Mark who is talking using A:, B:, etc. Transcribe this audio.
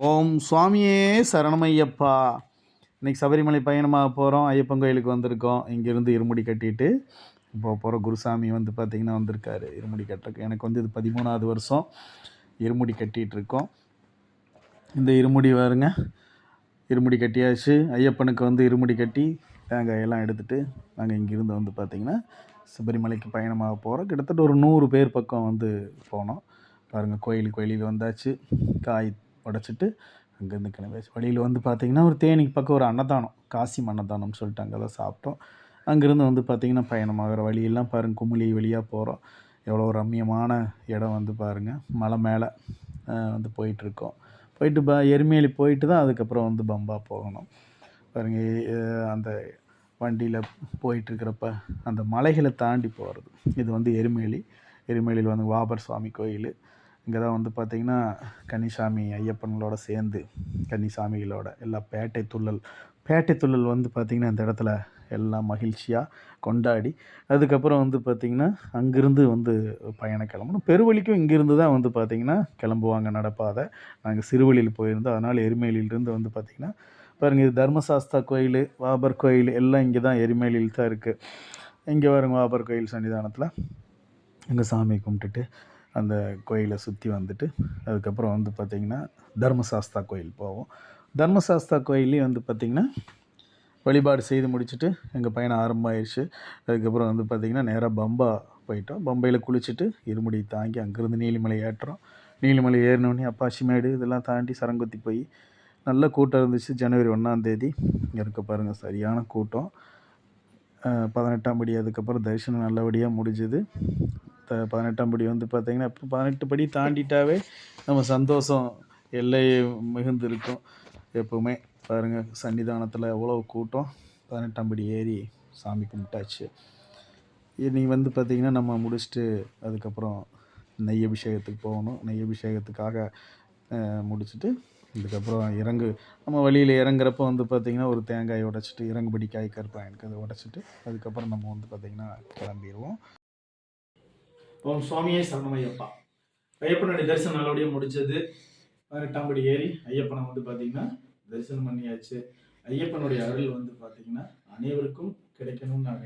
A: ஓம் சுவாமியே சரணமையப்பா. இன்னைக்கு சபரிமலை பயணமாக போகிறோம் ஐயப்பன் கோயிலுக்கு வந்திருக்கோம். இங்கேருந்து இருமுடி கட்டிட்டு இப்போ போகிற குருசாமி வந்து பார்த்திங்கன்னா வந்திருக்காரு. இருமுடி கட்டுறக்கு எனக்கு வந்து இது பதிமூணாவது வருஷம் இருமுடி கட்டிகிட்டு இருக்கோம் இந்த இருமுடி பாருங்க. இருமுடி கட்டியாச்சு. ஐயப்பனுக்கு வந்து இருமுடி கட்டி தேங்காய் எல்லாம் எடுத்துகிட்டு நாங்கள் இங்கேருந்து வந்து பார்த்திங்கன்னா சபரிமலைக்கு பயணமாக போகிறோம் கிட்டத்தட்ட ஒரு நூறு பேர் பக்கம் வந்து போனோம். பாருங்கள் கோயில் கோயிலுக்கு வந்தாச்சு. காய் படைச்சிட்டு அங்கேருந்து கிளம்பியாச்சு வழியில் வந்து பார்த்திங்கன்னா ஒரு தேனிக்கு பக்கம் ஒரு அன்னதானம் காசி அன்னதானம்னு சொல்லிட்டு அங்கே தான் சாப்பிட்டோம். அங்கேருந்து வந்து பார்த்திங்கன்னா பயணமாகிற வழியெல்லாம் பாருங்கள் குமுளி வழியாக போகிறோம் எவ்வளோ ரம்மியமான இடம் வந்து பாருங்கள் மலை மேலே வந்து போயிட்டுருக்கோம். போயிட்டு ப எருமேலி போயிட்டு தான் அதுக்கப்புறம் வந்து பம்பா போகணும். பாருங்க அந்த வண்டியில் போயிட்டுருக்கிறப்ப அந்த மலைகளை தாண்டி போகிறது இது வந்து எருமேலி எருமேலியில் வந்து வாபர் சுவாமி கோயில். இங்கே தான் வந்து பார்த்திங்கன்னா கன்னிசாமி ஐயப்பன்களோட சேர்ந்து கன்னிசாமிகளோட எல்லா பேட்டை துள்ளல் பேட்டை துள்ளல் வந்து பார்த்திங்கன்னா இந்த இடத்துல எல்லாம் மகிழ்ச்சியாக கொண்டாடி அதுக்கப்புறம் வந்து பார்த்திங்கன்னா அங்கேருந்து வந்து பயணம் கிளம்பணும். பெருவழிக்கும் இங்கேருந்து தான் வந்து பார்த்திங்கன்னா கிளம்புவாங்க நடப்பாதை. நாங்கள் சிறுவழியில் போயிருந்தோம். அதனால் எருமேலியிலிருந்து வந்து பார்த்திங்கன்னா பாருங்கள் இது தர்மசாஸ்தா கோயில் வாபர் கோயில் எல்லாம் இங்கே தான் எருமேலியில் தான் இருக்குது இங்கே வருங்க வாபர் கோயில் சன்னிதானத்தில். எங்கள் சாமி கும்பிட்டுட்டு அந்த கோயிலை சுற்றி வந்துட்டு அதுக்கப்புறம் வந்து பார்த்திங்கன்னா தர்மசாஸ்தா கோயில் போவோம். தர்மசாஸ்தா கோயிலையும் வந்து பார்த்திங்கன்னா வழிபாடு செய்து முடிச்சுட்டு எங்கள் பயணம் ஆரம்பமாயிடுச்சு அதுக்கப்புறம் வந்து பார்த்திங்கன்னா நேராக பம்பா போயிட்டோம். பம்பையில் குளிச்சுட்டு இருமுடி தாங்கி அங்கேருந்து நீலிமலை ஏற்றுறோம் நீலிமலை ஏறினோடனே அப்பாசிமேடு இதெல்லாம் தாண்டி சரங்குத்தி போய் நல்ல கூட்டம் இருந்துச்சு. ஜனவரி ஒன்றாந்தேதி இருக்க பாருங்கள் சரியான கூட்டம். பதினெட்டாம் படி அதுக்கப்புறம் தரிசனம் நல்லபடியாக முடிஞ்சுது. த பதினெட்டாம் படி வந்து பார்த்திங்கன்னா இப்போ பதினெட்டு படி தாண்டிட்டாவே நம்ம சந்தோஷம் எல்லை மிகுந்து இருக்கும் எப்போவுமே. பாருங்கள் சன்னிதானத்தில் எவ்வளோ கூட்டம். பதினெட்டாம் படி ஏறி சாமி கும்பிட்டாச்சு. இனி வந்து பார்த்திங்கன்னா நம்ம முடிச்சுட்டு அதுக்கப்புறம் நெய் அபிஷேகத்துக்கு போகணும். நெய் அபிஷேகத்துக்காக முடிச்சுட்டு இதுக்கப்புறம் இறங்கு. நம்ம வழியில் இறங்குறப்ப வந்து பார்த்திங்கன்னா ஒரு தேங்காய் உடைச்சிட்டு இறங்குபடி காய் கருப்பாயனுக்கு அதை உடச்சிட்டு அதுக்கப்புறம் நம்ம வந்து பார்த்திங்கன்னா கிளம்பிடுவோம்
B: ஓம் சுவாமியே சரணமையப்பா ஐயப்பனுடைய தரிசனம் நல்லபடியாக முடிச்சது பதினெட்டாம் படி ஏறி ஐயப்பனை வந்து பார்த்தீங்கன்னா தரிசனம் பண்ணியாச்சு. ஐயப்பனுடைய அருள் வந்து பார்த்தீங்கன்னா அனைவருக்கும் கிடைக்கணும்னு நான்